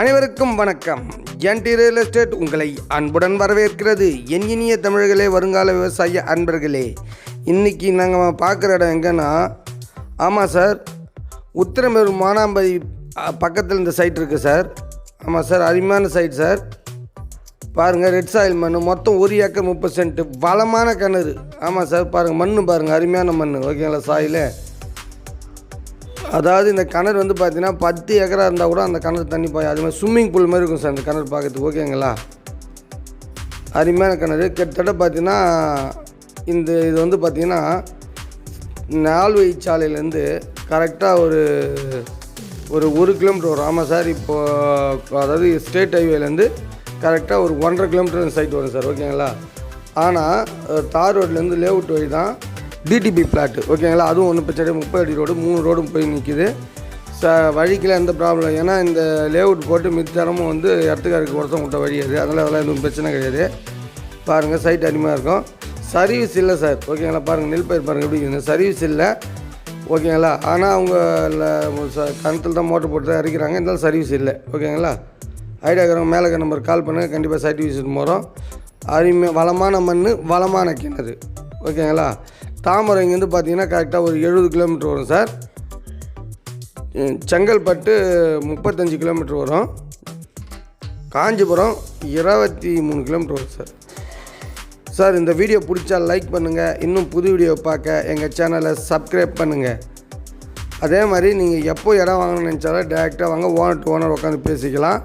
அனைவருக்கும் வணக்கம். என்டி real estate உங்களை அன்புடன் வரவேற்கிறது. என் இனிய தமிழர்களே வருங்கால விவசாய அன்பர்களே இன்றைக்கி நாங்கள் பார்க்குற இடம் எங்கன்னா ஆமாம் சார் உத்திரமேரூர் மானாம்பதி பக்கத்தில் இந்த சைட் இருக்குது சார். ஆமாம் சார் அருமையான சைட் சார். பாருங்கள் ரெட் சாயில் மண் மொத்தம் ஒரு ஏக்கர் முப்பது சென்ட்டு வளமான கிணறு. ஆமாம் சார் பாருங்கள் மண் பாருங்கள் அருமையான மண் ஓகேங்களா சாயில் அதாவது இந்த கிணறு வந்து பார்த்தீங்கன்னா பத்து ஏக்கரா இருந்தால் கூட அந்த கிணறு தண்ணி பாய் அது மாதிரி ஸ்விம்மிங் பூல் மாதிரி இருக்கும் சார் அந்த கிணறு பார்க்கறதுக்கு ஓகேங்களா அருமையான கிணறு. கிட்டத்தட்ட பார்த்தீங்கன்னா இந்த இது வந்து பார்த்திங்கன்னா நால்வழி சாலையிலேருந்து கரெக்டாக ஒரு ஒரு ஒரு கிலோமீட்டர் வரும். ஆமாம் சார் இப்போது அதாவது ஸ்டேட் ஹைவேலேருந்து கரெக்டாக ஒரு ஒன்றரை கிலோமீட்டர் சைட் வரும் சார். ஓகேங்களா ஆனால் தார் ரோட்லேருந்து லேவுட் வழி தான் டிடிபி பிளாட்டு ஓகேங்களா? அதுவும் ஒன்றும் பிரச்சனை முப்பது அடி ரோடு மூணு ரோடும் போய் நிற்கிது ச வழிக்கெலாம் எந்த ப்ராப்ளம் ஏன்னா இந்த லேஅவுட் போட்டு மித்தரமும் வந்து இடத்துக்காருக்கு ஒருத்தம் விட்ட வழி அது. அதனால் அதெல்லாம் எதுவும் பிரச்சனை கிடையாது. பாருங்கள் சைட் அதிகமாக இருக்கும். சர்வீஸ் இல்லை சார் ஓகேங்களா? பாருங்கள் நெல் பயிர் பாருங்கள் எப்படி இருக்குது சர்வீஸ் இல்லை. ஓகேங்களா? ஆனால் அவங்க கணத்தில் தான் மோட்டர் போட்டு தான் இறக்கிறாங்க. இருந்தாலும் சர்வீஸ் இல்லை. ஓகேங்களா? ஐடியா இருக்கிறவங்க மேலே நம்பர் கால் பண்ணுங்கள் கண்டிப்பாக சர்டிஃபிகேஷன் போகிறோம் அருமை வளமான மண் வளமான கிணறு. ஓகேங்களா? தாமரை இங்கேருந்து பார்த்தீங்கன்னா கரெக்டாக ஒரு எழுபது கிலோமீட்டர் வரும் சார். செங்கல்பட்டு முப்பத்தஞ்சு கிலோமீட்டர் வரும். காஞ்சிபுரம் இருபத்தி மூணு கிலோமீட்டர் வரும் சார். சார் இந்த வீடியோ பிடிச்சா லைக் பண்ணுங்கள் இன்னும் புது வீடியோ பார்க்க எங்கள் சேனலை சப்ஸ்கிரைப் பண்ணுங்கள் அதே மாதிரி நீங்கள் எப்போ இடம் வாங்கணும்னு நினச்சாலும் டேரெக்டாக வாங்க. ஓனர் டு ஓனர் உட்காந்து பேசிக்கலாம்.